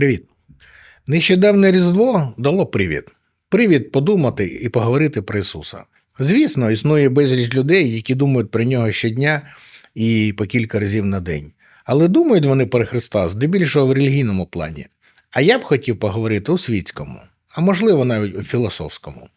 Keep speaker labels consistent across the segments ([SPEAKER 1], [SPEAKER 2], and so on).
[SPEAKER 1] Привіт. Нещодавне Різдво дало привід. Привід подумати і поговорити про Ісуса. Звісно, існує безліч людей, які думають про нього щодня і по кілька разів на день. Але думають вони про Христа здебільшого в релігійному плані. А я б хотів поговорити у світському, а можливо навіть у філософському.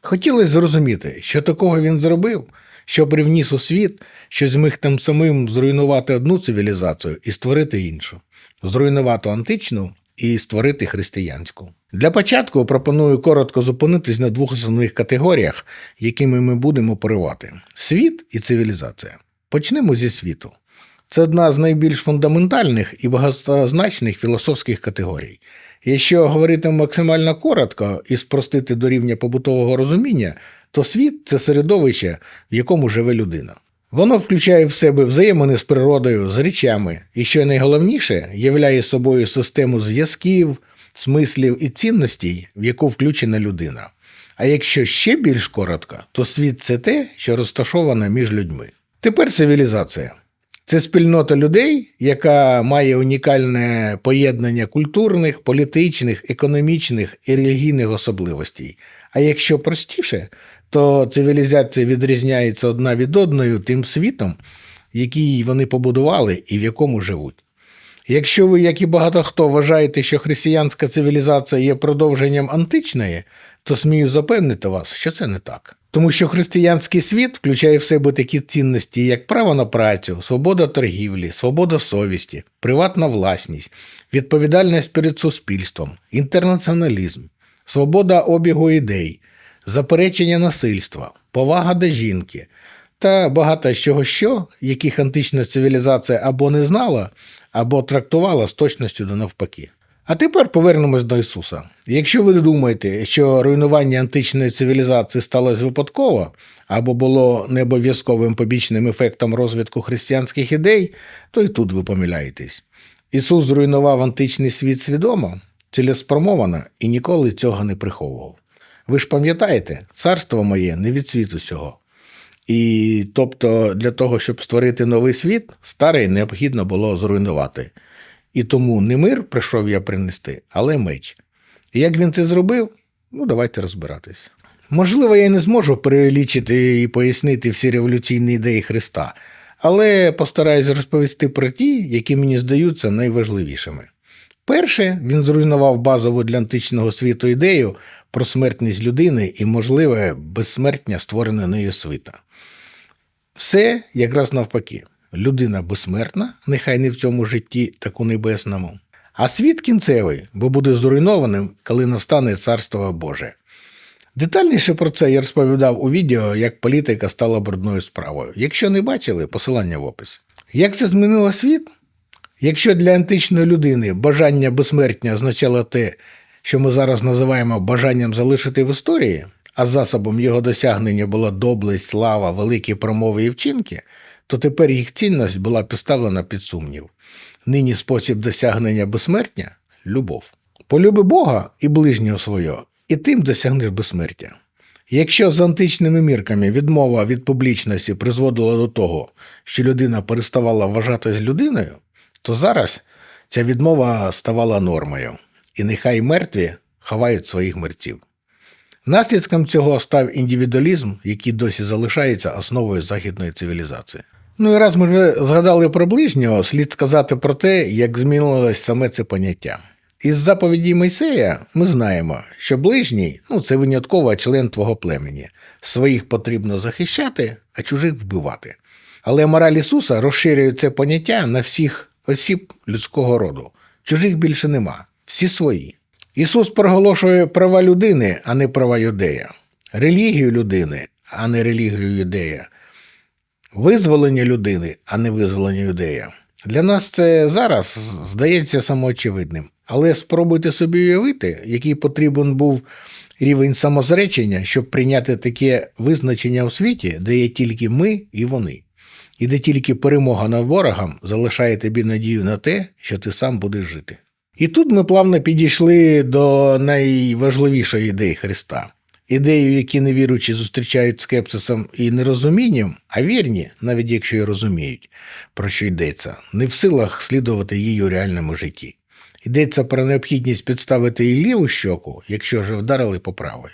[SPEAKER 1] Хотілося зрозуміти, що такого він зробив, що привніс у світ, що зміг тим самим зруйнувати одну цивілізацію і створити іншу, зруйнувати античну і створити християнську. Для початку пропоную коротко зупинитись на двох основних категоріях, якими ми будемо поривати: світ і цивілізація. Почнемо зі світу. Це одна з найбільш фундаментальних і багатозначних філософських категорій. Якщо говорити максимально коротко і спростити до рівня побутового розуміння, то світ це середовище, в якому живе людина. Воно включає в себе взаємини з природою, з речами, і що найголовніше, являє собою систему зв'язків, смислів і цінностей, в яку включена людина. А якщо ще більш коротко, то світ це те, що розташоване між людьми. Тепер цивілізація. Це спільнота людей, яка має унікальне поєднання культурних, політичних, економічних і релігійних особливостей. А якщо простіше, то цивілізація відрізняється одна від одної тим світом, який вони побудували і в якому живуть. Якщо ви, як і багато хто, вважаєте, що християнська цивілізація є продовженням античної, то смію запевнити вас, що це не так. Тому що християнський світ включає в себе такі цінності, як право на працю, свобода торгівлі, свобода совісті, приватна власність, відповідальність перед суспільством, інтернаціоналізм, свобода обігу ідей, заперечення насильства, повага до жінки та багато чого що, яких антична цивілізація або не знала, або трактувала з точністю до навпаки. А тепер повернемось до Ісуса. Якщо ви думаєте, що руйнування античної цивілізації сталося випадково або було не обов'язковим побічним ефектом розвитку християнських ідей, то і тут ви помиляєтесь. Ісус зруйнував античний світ свідомо, цілеспромовано і ніколи цього не приховував. Ви ж пам'ятаєте, царство моє не від світу сього. І тобто для того, щоб створити новий світ, старий необхідно було зруйнувати. І тому не мир прийшов я принести, але меч. І як він це зробив, ну давайте розбиратись. Можливо, я не зможу перелічити і пояснити всі революційні ідеї Христа, але постараюсь розповісти про ті, які мені здаються найважливішими. Перше, він зруйнував базову для античного світу ідею про смертність людини і можливе безсмертня створене нею світа. Все якраз навпаки. Людина безсмертна, нехай не в цьому житті, так у небесному, а світ кінцевий, бо буде зруйнованим, коли настане царство Боже. Детальніше про це я розповідав у відео, як політика стала брудною справою. Якщо не бачили, посилання в опис. Як це змінило світ? Якщо для античної людини бажання безсмертня означало те, що ми зараз називаємо бажанням залишити в історії, а засобом його досягнення була доблесть, слава, великі промови і вчинки, то тепер їх цінність була поставлена під сумнів. Нині спосіб досягнення безсмертня любов. Полюби Бога і ближнього свого, і тим досягнеш безсмертя. Якщо з античними мірками відмова від публічності призводила до того, що людина переставала вважатись людиною, то зараз ця відмова ставала нормою, і нехай мертві ховають своїх мерців. Наслідком цього став індивідуалізм, який досі залишається основою західної цивілізації. Ну і раз ми вже згадали про ближнього, слід сказати про те, як змінилось саме це поняття. Із заповіді Мойсея ми знаємо, що ближній ну, це винятково член твого племені. Своїх потрібно захищати, а чужих вбивати. Але мораль Ісуса розширює це поняття на всіх осіб людського роду. Чужих більше нема, всі свої. Ісус проголошує права людини, а не права юдея, релігію людини, а не релігію юдея, визволення людини, а не визволення юдея. Для нас це зараз здається самоочевидним, але спробуйте собі уявити, який потрібен був рівень самозречення, щоб прийняти таке визначення у світі, де є тільки ми і вони, і де тільки перемога над ворогом залишає тобі надію на те, що ти сам будеш жити. І тут ми плавно підійшли до найважливішої ідеї Христа. Ідею, які невіруючі зустрічають скепсисом і нерозумінням, а вірні, навіть якщо і розуміють, про що йдеться, не в силах слідувати її у реальному житті. Йдеться про необхідність підставити і ліву щоку, якщо вже вдарили по правій.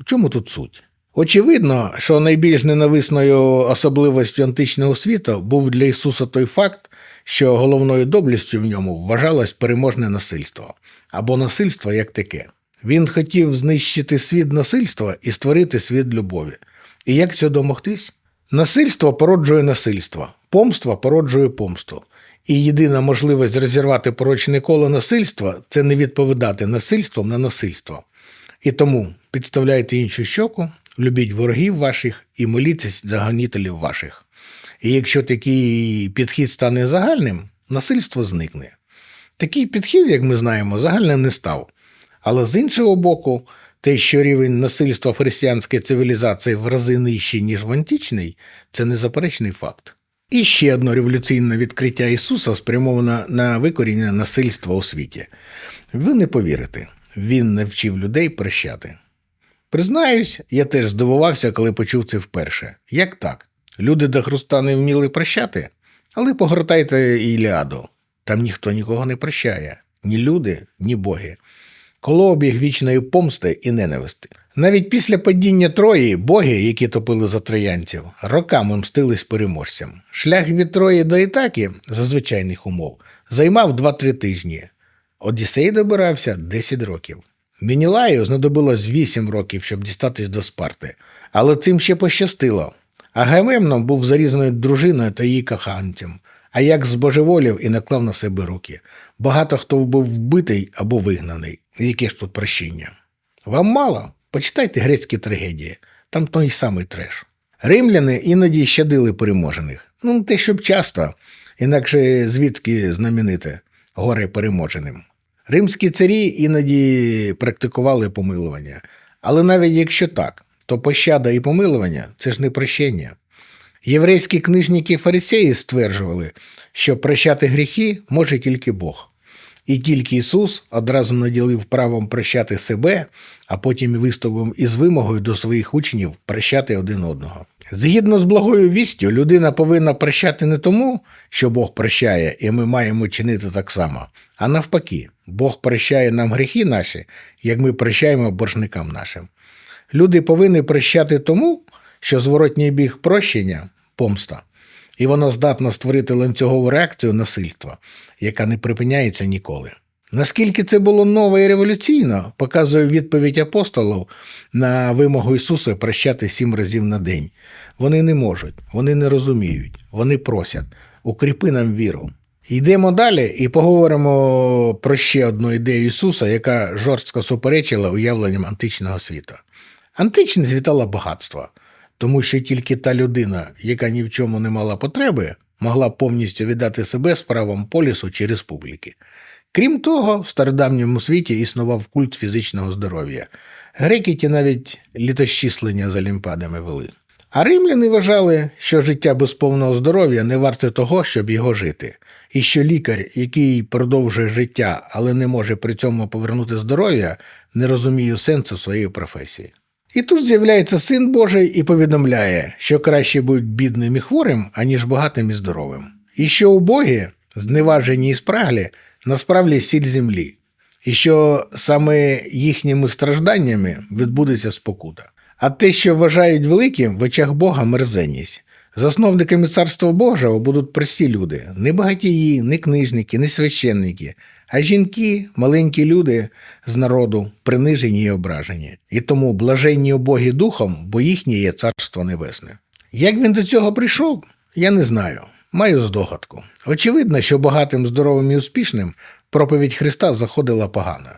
[SPEAKER 1] У чому тут суть? Очевидно, що найбільш ненависною особливостю античного світу був для Ісуса той факт, що головною доблістю в ньому вважалось переможне насильство або насильство як таке. Він хотів знищити світ насильства і створити світ любові. І як цього домогтись? Насильство породжує насильство, помство породжує помсту. І єдина можливість розірвати порочне коло насильства це не відповідати насильством на насильство. І тому підставляйте іншу щоку, любіть ворогів ваших і моліться за гонітелів ваших. І якщо такий підхід стане загальним, насильство зникне. Такий підхід, як ми знаємо, загальним не став. Але з іншого боку, те, що рівень насильства в християнській цивілізації в рази нижчий, ніж в античній, це незаперечний факт. І ще одне революційне відкриття Ісуса спрямоване на викорінення насильства у світі. Ви не повірите, Він навчив людей прощати. Признаюсь, я теж здивувався, коли почув це вперше. Як так? Люди до Христа не вміли прощати? Але погортайте Іліаду. Там ніхто нікого не прощає. Ні люди, ні боги. Колообіг вічної помсти і ненависти. Навіть після падіння Трої боги, які топили за троянців, роками мстились переможцям. Шлях від Трої до Ітаки за звичайних умов займав 2-3 тижні. Одіссей добирався 10 років. Мінілаю знадобилось 8 років, щоб дістатись до Спарти, але цим ще пощастило. Агамемном був зарізаною дружиною та її коханцем, а як збожеволів і наклав на себе руки. Багато хто був вбитий або вигнаний. Яке ж тут прощення? Вам мало? Почитайте грецькі трагедії, там той самий треш. Римляни іноді щадили переможених. Ну, те, щоб часто, інакше звідки знамените горе переможеним. Римські царі іноді практикували помилування. Але навіть якщо так, то пощада і помилування це ж не прощення. Єврейські книжники фарисеї стверджували, що прощати гріхи може тільки Бог. І тільки Ісус одразу наділив правом прощати себе, а потім виступив із вимогою до своїх учнів прощати один одного. Згідно з благою вістю, людина повинна прощати не тому, що Бог прощає, і ми маємо чинити так само, а навпаки, Бог прощає нам гріхи наші, як ми прощаємо боржникам нашим. Люди повинні прощати тому, що зворотній біг прощення помста, і вона здатна створити ланцюгову реакцію насильства, яка не припиняється ніколи. Наскільки це було ново і революційно, показує відповідь апостолів на вимогу Ісуса прощати сім разів на день. Вони не можуть, вони не розуміють, вони просять укріпи нам віру. Йдемо далі і поговоримо про ще одну ідею Ісуса, яка жорстко суперечила уявленням античного світу. Античність вітала багатство, тому що тільки та людина, яка ні в чому не мала потреби, могла повністю віддати себе справам полісу чи республіки. Крім того, в стародавньому світі існував культ фізичного здоров'я. Греки ті навіть літощислення з олімпадами вели. А римляни вважали, що життя без повного здоров'я не варте того, щоб його жити, і що лікар, який продовжує життя, але не може при цьому повернути здоров'я, не розуміє сенсу своєї професії. І тут з'являється син Божий і повідомляє, що краще бути бідним і хворим, аніж багатим і здоровим. І що убогі, зневажені і спраглі, насправді сіль землі, і що саме їхніми стражданнями відбудеться спокута. А те, що вважають великим, в очах Бога мерзенність. Засновниками царства Божого будуть прості люди, не багатії, не книжники, не священники, а жінки, маленькі люди з народу, принижені і ображені. І тому блаженні обогі духом, бо їхнє є царство небесне. Як він до цього прийшов, я не знаю. Маю здогадку. Очевидно, що багатим, здоровим і успішним проповідь Христа заходила погано.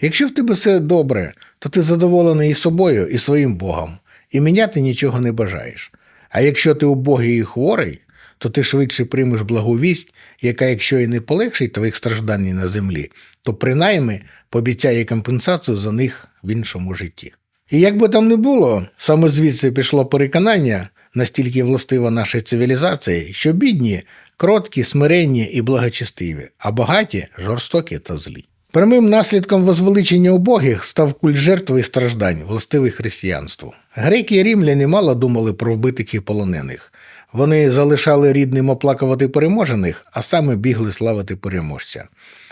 [SPEAKER 1] Якщо в тебе все добре, то ти задоволений і собою, і своїм Богом, і міняти нічого не бажаєш. А якщо ти убогий і хворий, то ти швидше приймеш благовість, яка, якщо і не полегшить твоїх страждань на землі, то принаймні пообіцяє компенсацію за них в іншому житті. І як би там не було, саме звідси пішло переконання, настільки властиво нашій цивілізації, що бідні, кроткі, смиренні і благочестиві, а багаті жорстокі та злі. Прямим наслідком возвеличення убогих став культ жертви і страждань, властивий християнству. Греки і римляни мало думали про вбитих і полонених. Вони залишали рідним оплакувати переможених, а саме бігли славити переможця.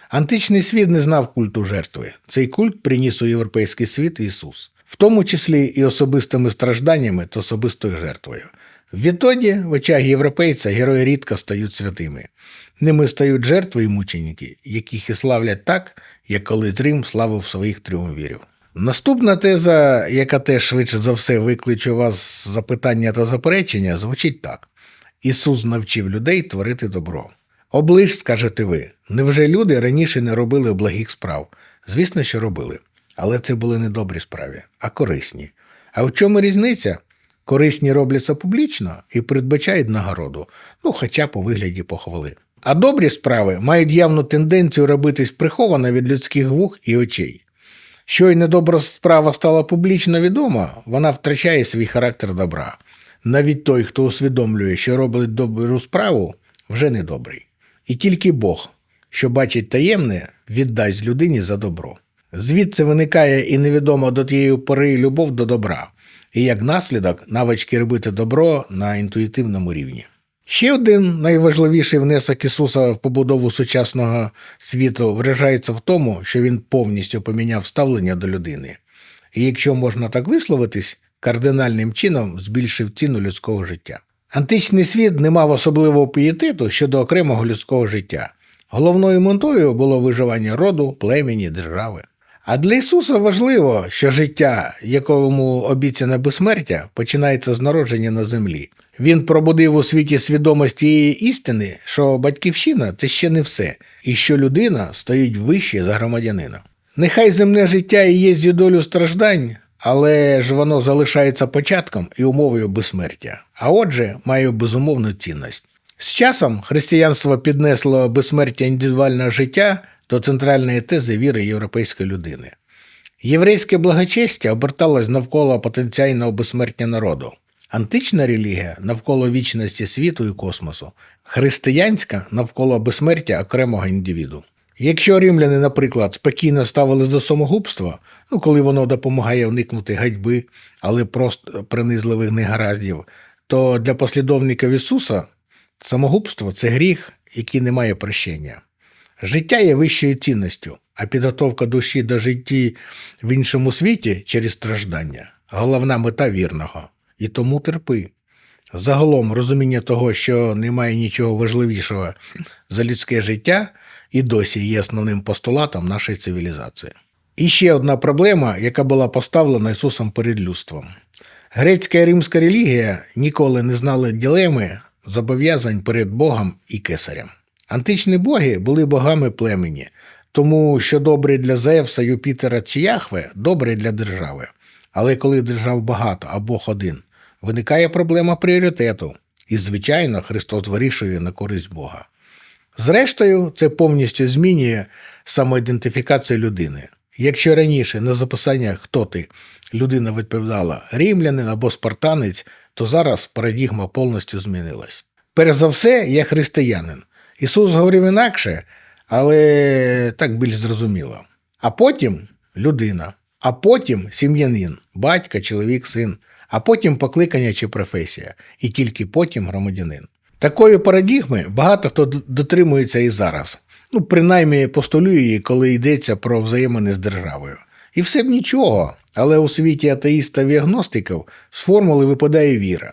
[SPEAKER 1] Античний світ не знав культу жертви. Цей культ приніс у європейський світ Ісус, в тому числі і особистими стражданнями та особистою жертвою. Відтоді, в очах європейця, герої рідко стають святими. Ними стають жертви і мученики, яких і славлять так, як колись Рим славив своїх тріумвірів. Наступна теза, яка теж швидше за все викличе у вас запитання та заперечення, звучить так: Ісус навчив людей творити добро. Оближ, скажете ви, невже люди раніше не робили благих справ? Звісно, що робили. Але це були не добрі справи, а корисні. А в чому різниця? Корисні робляться публічно і передбачають нагороду, ну хоча у вигляді похвали. А добрі справи мають явну тенденцію робитись приховано від людських вух і очей. Щойно добра справа стала публічно відома, вона втрачає свій характер добра. Навіть той, хто усвідомлює, що робить добру справу, вже не добрий. І тільки Бог, що бачить таємне, віддасть людині за добро. Звідси виникає і невідома до тієї пори любов до добра, і як наслідок навички робити добро на інтуїтивному рівні. Ще один найважливіший внесок Ісуса в побудову сучасного світу виражається в тому, що він повністю поміняв ставлення до людини. І якщо можна так висловитись, кардинальним чином збільшив ціну людського життя. Античний світ не мав особливого пієтету щодо окремого людського життя. Головною метою було виживання роду, племені, держави. А для Ісуса важливо, що життя, якому обіцяне безсмертя, починається з народження на землі. Він пробудив у світі свідомість тієї істини, що батьківщина це ще не все, і що людина стоїть вище за громадянина. Нехай земне життя і є зі долю страждань, але ж воно залишається початком і умовою безсмертя, а отже, має безумовну цінність. З часом християнство піднесло безсмертя індивідуального життя до центральної тези віри європейської людини. Єврейське благочестя оберталось навколо потенційного безсмертя народу, антична релігія навколо вічності світу і космосу, християнська навколо безсмертя окремого індивіду. Якщо римляни, наприклад, спокійно ставили до самогубства, ну коли воно допомагає уникнути гадьби, але просто принизливих негараздів, то для послідовників Ісуса самогубство це гріх, який не має прощення. Життя є вищою цінністю, а підготовка душі до житті в іншому світі через страждання головна мета вірного. І тому терпи. Загалом розуміння того, що немає нічого важливішого за людське життя, і досі є основним постулатом нашої цивілізації. І ще одна проблема, яка була поставлена Ісусом перед людством. Грецька і римська релігія ніколи не знали ділеми зобов'язань перед Богом і кесарем. Античні боги були богами племені, тому що добре для Зевса, Юпітера чи Яхве добре для держави. Але коли держав багато, а Бог один, виникає проблема пріоритету, і, звичайно, Христос вирішує на користь Бога. Зрештою, це повністю змінює самоідентифікацію людини. Якщо раніше на записання хто ти людина відповідала римлянин або спартанець, то зараз парадігма повністю змінилась. Перш за все, я християнин. Ісус говорив інакше, але так більш зрозуміло. А потім людина, а потім сім'янин, батько, чоловік, син, а потім покликання чи професія, і тільки потім громадянин. Такої парадігми багато хто дотримується і зараз. Ну, принаймні постулює її, коли йдеться про взаємини з державою. І все б нічого, але у світі атеїстів і агностиків з формули випадає віра.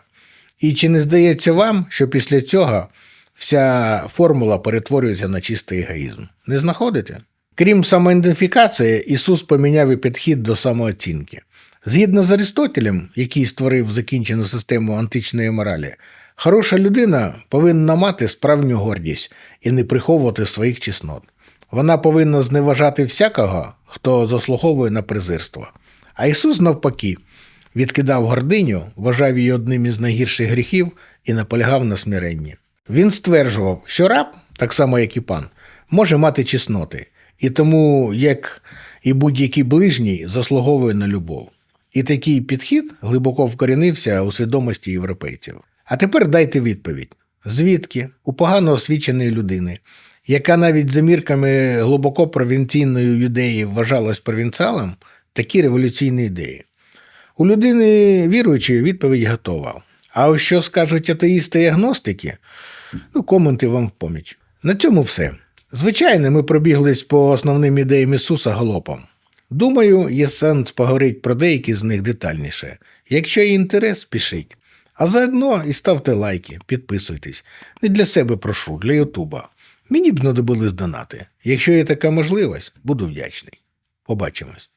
[SPEAKER 1] І чи не здається вам, що після цього вся формула перетворюється на чистий егоїзм? Не знаходите? Крім самоідентифікації, Ісус поміняв і підхід до самооцінки. Згідно з Аристотелем, який створив закінчену систему античної моралі, хороша людина повинна мати справжню гордість і не приховувати своїх чеснот. Вона повинна зневажати всякого, хто заслуговує на презирство. А Ісус, навпаки, відкидав гординю, вважав її одним із найгірших гріхів і наполягав на смиренні. Він стверджував, що раб, так само як і пан, може мати чесноти, і тому, як і будь-який ближній, заслуговує на любов. І такий підхід глибоко вкорінився у свідомості європейців. А тепер дайте відповідь: звідки у погано освіченої людини, яка навіть за мірками глибоко провінційної юдеї вважалась провінціалом, такі революційні ідеї. У людини віруючої відповідь готова. А що скажуть атеїсти і агностики, ну, коменти вам в поміч. На цьому все. Звичайно, ми пробіглись по основним ідеям Ісуса галопом. Думаю, є сенс поговорити про деякі з них детальніше. Якщо є інтерес, пишіть. А заодно і ставте лайки, підписуйтесь. Не для себе прошу, для Ютуба. Мені б знадобились донати. Якщо є така можливість, буду вдячний. Побачимось.